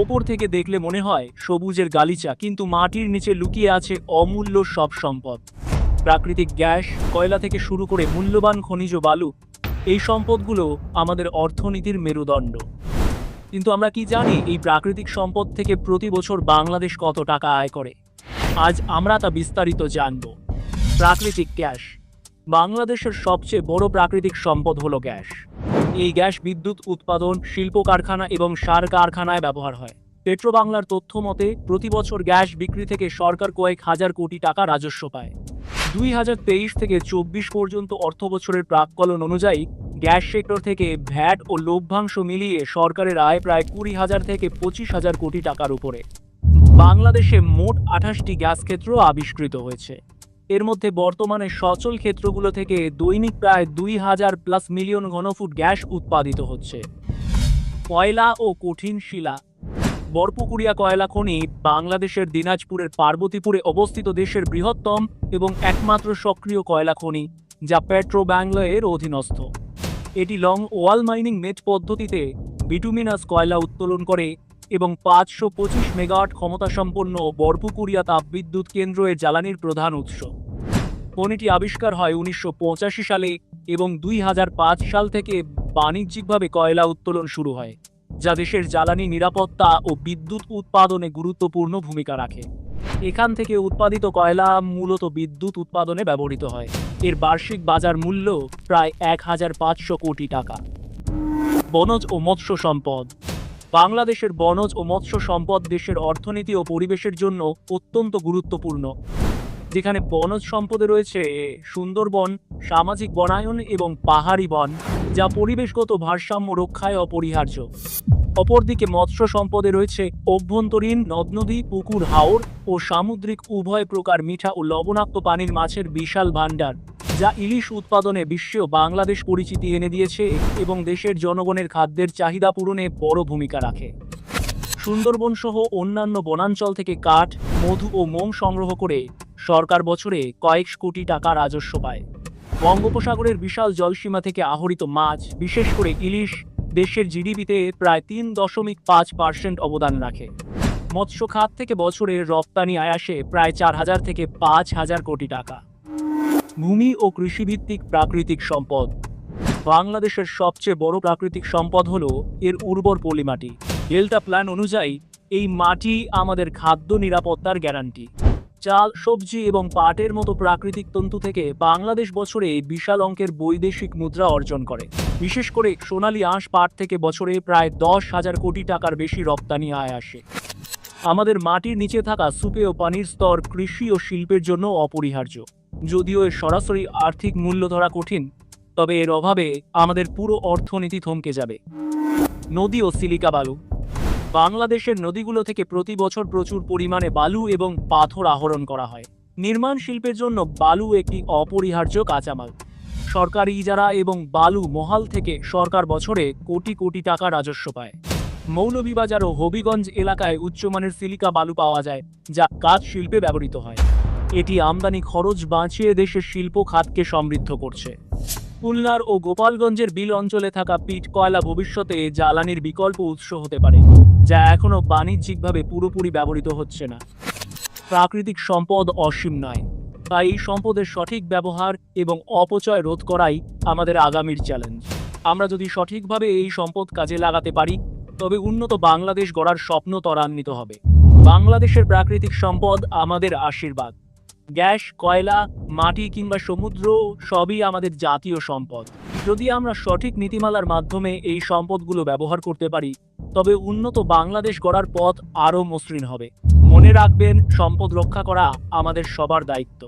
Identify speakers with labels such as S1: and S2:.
S1: ওপর থেকে দেখলে মনে হয় সবুজের গালিচা, কিন্তু মাটির নিচে লুকিয়ে আছে অমূল্য সব সম্পদ। প্রাকৃতিক গ্যাস, কয়লা থেকে শুরু করে মূল্যবান খনিজ বালু, এই সম্পদগুলো আমাদের অর্থনীতির মেরুদণ্ড। কিন্তু আমরা কি জানি এই প্রাকৃতিক সম্পদ থেকে প্রতি বছর বাংলাদেশ কত টাকা আয় করে? আজ আমরা তা বিস্তারিত জানব। প্রাকৃতিক গ্যাস, বাংলাদেশের সবচেয়ে বড় প্রাকৃতিক সম্পদ হলো গ্যাস। এই গ্যাস, বিদ্যুৎ, উৎপাদন, শিল্প কারখানা এবং সার কারখানায় ব্যবহার হয়। পেট্রো বাংলার তথ্য মতে, প্রতি বছর গ্যাস বিক্রি থেকে সরকার কয়েক হাজার কোটি টাকা রাজস্ব পায়। দুই হাজার তেইশ থেকে চব্বিশ পর্যন্ত অর্থ বছরের প্রাক্কলন অনুযায়ী গ্যাস সেক্টর থেকে ভ্যাট ও লভ্যাংশ মিলিয়ে সরকারের আয় প্রায় কুড়ি হাজার থেকে পঁচিশ হাজার কোটি টাকার উপরে। বাংলাদেশে মোট আঠাশটি গ্যাস ক্ষেত্র আবিষ্কৃত হয়েছে। এর মধ্যে বর্তমানে সচল ক্ষেত্রগুলো থেকে দৈনিক প্রায় দুই হাজার প্লাস মিলিয়ন ঘনফুট গ্যাস উৎপাদিত হচ্ছে। কয়লা ও কঠিন শিলা। বরপুকুরিয়া কয়লা খনি বাংলাদেশের দিনাজপুরের পার্বতীপুরে অবস্থিত দেশের বৃহত্তম এবং একমাত্র সক্রিয় কয়লা খনি, যা পেট্রো বাংলার অধীনস্থ। এটি লং ওয়াল মাইনিং মেট পদ্ধতিতে বিটুমিনাস কয়লা উত্তোলন করে এবং পাঁচশো পঁচিশ মেগাওয়াট ক্ষমতাসম্পন্ন বরপুকুরিয়া তাপবিদ্যুৎ কেন্দ্র এর জ্বালানির প্রধান উৎস। খনিটি আবিষ্কার হয় উনিশশো পঁচাশি সালে এবং দুই হাজার পাঁচ সাল থেকে বাণিজ্যিকভাবে কয়লা উত্তোলন শুরু হয়, যা দেশের জ্বালানি নিরাপত্তা ও বিদ্যুৎ উৎপাদনে গুরুত্বপূর্ণ ভূমিকা রাখে। এখান থেকে উৎপাদিত কয়লা মূলত বিদ্যুৎ উৎপাদনে ব্যবহৃত হয়। এর বার্ষিক বাজার মূল্য প্রায় এক হাজার পাঁচশো কোটি টাকা। বনজ ও মৎস্য সম্পদ। বাংলাদেশের বনজ ও মৎস্য সম্পদ দেশের অর্থনীতি ও পরিবেশের জন্য অত্যন্ত গুরুত্বপূর্ণ। যেখানে বনজ সম্পদে রয়েছে সুন্দরবন, সামাজিক বনায়ন এবং পাহাড়ি বন, যা পরিবেশগত ভারসাম্য রক্ষায় অপরিহার্য। অপরদিকে মৎস্য সম্পদে রয়েছে অভ্যন্তরীণ নদ নদী পুকুর, হাওর ও সামুদ্রিক উভয় প্রকার মিঠা ও লবণাক্ত পানির মাছের বিশাল ভাণ্ডার, যা ইলিশ উৎপাদনে বিশ্বেও বাংলাদেশ পরিচিতি এনে দিয়েছে এবং দেশের জনগণের খাদ্যের চাহিদা পূরণে বড় ভূমিকা রাখে। সুন্দরবন সহ অন্যান্য বনাঞ্চল থেকে কাঠ, মধু ও মোম সংগ্রহ করে সরকার বছরে কয়েক কোটি টাকা রাজস্ব পায়। বঙ্গোপসাগরের বিশাল জলসীমা থেকে আহরিত মাছ, বিশেষ করে ইলিশ, দেশের জিডিপিতে প্রায় তিন দশমিক পাঁচ পার্সেন্ট অবদান রাখে। মৎস্য খাত থেকে বছরে রপ্তানি আয় আসে প্রায় চার হাজার থেকে পাঁচ হাজার কোটি টাকা। ভূমি ও কৃষিভিত্তিক প্রাকৃতিক সম্পদ। বাংলাদেশের সবচেয়ে বড় প্রাকৃতিক সম্পদ হল এর উর্বর পলিমাটি। ডেল্টা প্ল্যান অনুযায়ী এই মাটি আমাদের খাদ্য নিরাপত্তার গ্যারান্টি। চাল, সবজি এবং পাটের মতো প্রাকৃতিক তন্তু থেকে বাংলাদেশ বছরে বিশাল অঙ্কের বৈদেশিক মুদ্রা অর্জন করে। বিশেষ করে সোনালি আঁশ পাট থেকে বছরে প্রায় দশ হাজার কোটি টাকার বেশি রপ্তানি আয় আসে। আমাদের মাটির নিচে থাকা সুপেয় পানির স্তর কৃষি ও শিল্পের জন্য অপরিহার্য। যদিও এর সরাসরি আর্থিক মূল্য ধরা কঠিন, তবে এর অভাবে আমাদের পুরো অর্থনীতি থমকে যাবে। নদী ও সিলিকা বালু বাংলাদেশের নদীগুলো থেকে প্রতি বছর প্রচুর পরিমাণে বালু এবং পাথর আহরণ করা হয়। নির্মাণ শিল্পের জন্য বালু একটি অপরিহার্য কাঁচামাল। সরকারি ইজারা এবং বালু মহাল থেকে সরকার বছরে কোটি কোটি টাকা রাজস্ব পায়। মৌলভীবাজার ও হবিগঞ্জ এলাকায় উচ্চমানের সিলিকা বালু পাওয়া যায়, যা কাজ শিল্পে ব্যবহৃত হয়। এটি আমদানি খরচ বাঁচিয়ে দেশের শিল্প খাতকে সমৃদ্ধ করছে। খুলনার ও গোপালগঞ্জের বিল অঞ্চলে থাকা পিট কয়লা ভবিষ্যতে জ্বালানির বিকল্প উৎস হতে পারে, যা এখনও বাণিজ্যিকভাবে পুরোপুরি ব্যবহৃত হচ্ছে না। প্রাকৃতিক সম্পদ অসীম নয়, তাই এই সম্পদের সঠিক ব্যবহার এবং অপচয় রোধ করাই আমাদের আগামীর চ্যালেঞ্জ। আমরা যদি সঠিকভাবে এই সম্পদ কাজে লাগাতে পারি, তবে উন্নত বাংলাদেশ গড়ার স্বপ্ন ত্বরান্বিত হবে। বাংলাদেশের প্রাকৃতিক সম্পদ আমাদের আশীর্বাদ। গ্যাস, কয়লা মাটি কিংবা সমুদ্র, সবই আমাদের জাতীয় সম্পদ। যদি আমরা সঠিক নীতিমালার মাধ্যমে এই সম্পদগুলো ব্যবহার করতে পারি, তবে উন্নত বাংলাদেশ গড়ার পথ আরও মসৃণ হবে। মনে রাখবেন, সম্পদ রক্ষা করা আমাদের সবার দায়িত্ব।